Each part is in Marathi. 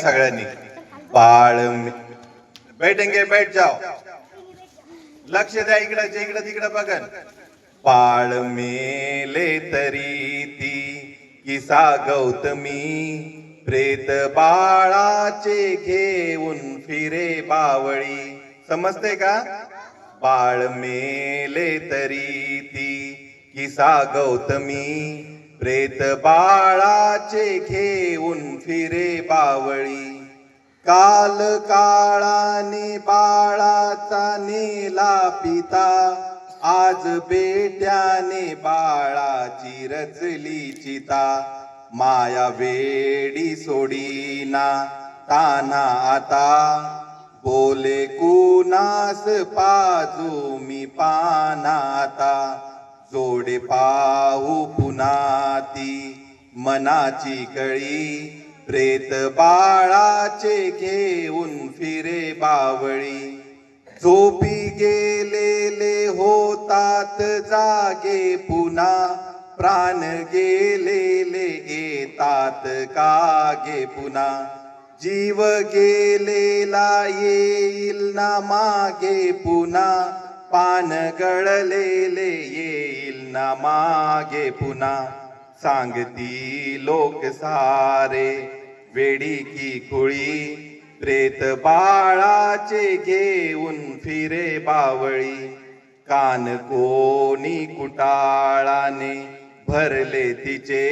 सगळ्यांनी. बाळ बैठंगे बैठ जाओ. लक्ष द्या इकडे इकडे तिकडे बघन. पाळ मेले तरी ती किसा गौतमी. प्रेत बाळाचे घेऊन फिरे बावळी. समजते का? बाळ मेले तरी ती किसा गौतमी. प्रेत बाळाचे घेऊन फिरे बावळी. काल काळाने बाळाचा नेला पिता. आज बेट्याने बाळाची रचली चिता. माया वेडी सोडीना ताना आता. बोले कुनास पाजू मी पानाता जोडे पाहू पुन्हा ती मनाची कळी. प्रेत बाळाचे घेऊन फिरे बावळी. झोपी गेलेले होतात जागे पुन्हा. प्राण गेलेले येतात कागे पुन्हा. जीव गेलेला येईल ना मागे पुन्हा. पान गळलेले येईल ना मागे पुन्हा. सांगती लोक सारे. वेडी की खुळी प्रेत बाळाचे घेऊन फिरे बावळी. कान कोणी कुटाळाने भरले तिचे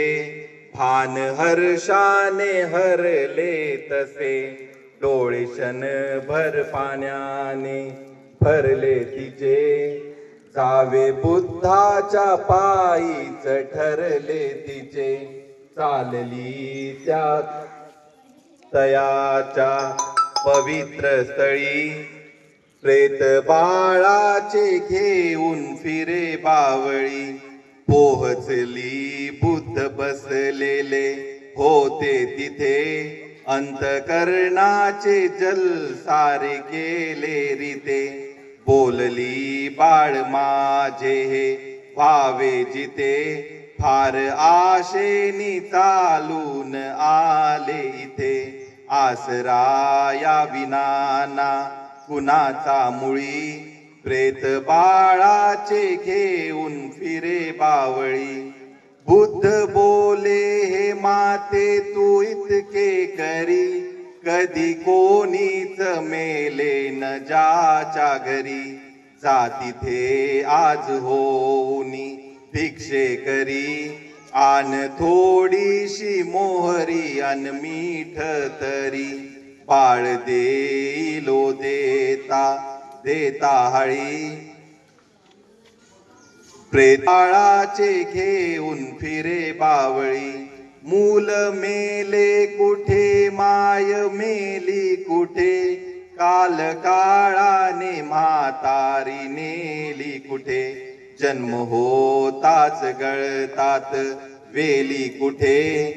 भान हर्षाने हरले तसे. डोळे शन भर पाण्याने भरले तिचे जावे बुद्धाच्या पायीच ठरले तिचे. चालली त्या तयाच्या पवित्र स्थळी. प्रेत बाळाचे घेऊन फिरे बावळी. पोहचली बुद्ध बसलेले होते तिथे. अंतकरणाचे जल सारे केले रिते. बोलली बाळ माझे हे व्हावे जिते फार आशेनी चालून आले इथे. आसरा या विनाना कुणाचा मुळी प्रेत बाळाचे घेऊन फिरे बावळी. बुद्ध बोले हे माते तू इतके करी कधी कोणीच मेले न जाच्या घरी. जा तिथे आज होनी भिक्षे करी. आन थोडीशी मोहरी अन मीठ तरी. बाळ देईलो देता देता हळी. प्रेताळाचे घेऊन फिरे बावळी. मूल मेले कुठे माय मेली कुठे? काल काळाने म्हातारी नेली कुठे? जन्म होताच गळतात वेली कुठे?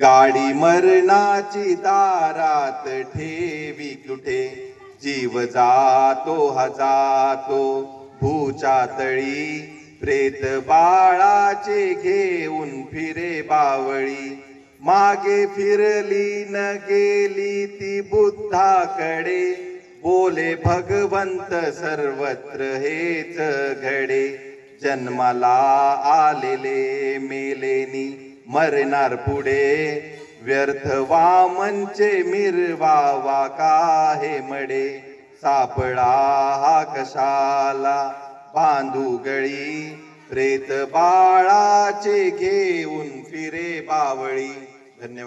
गाडी मरणाची दारात ठेवी कुठे? जीव जातो हजातो भूचा तळी प्रेत बाळाचे घेऊन फिरे बावळी. मागे फिरली न गेली ती बुद्धाकडे. बोले भगवंत सर्वत्र हेच घडे. जन्माला आलेले मेलेनी मरणार पुढे. व्यर्थ वामनचे मिरवावा काहे मडे? सापळा हा कशाला बांधुगळी प्रेत बाळाचे घेऊन फिरे बावळी. धन्यवाद.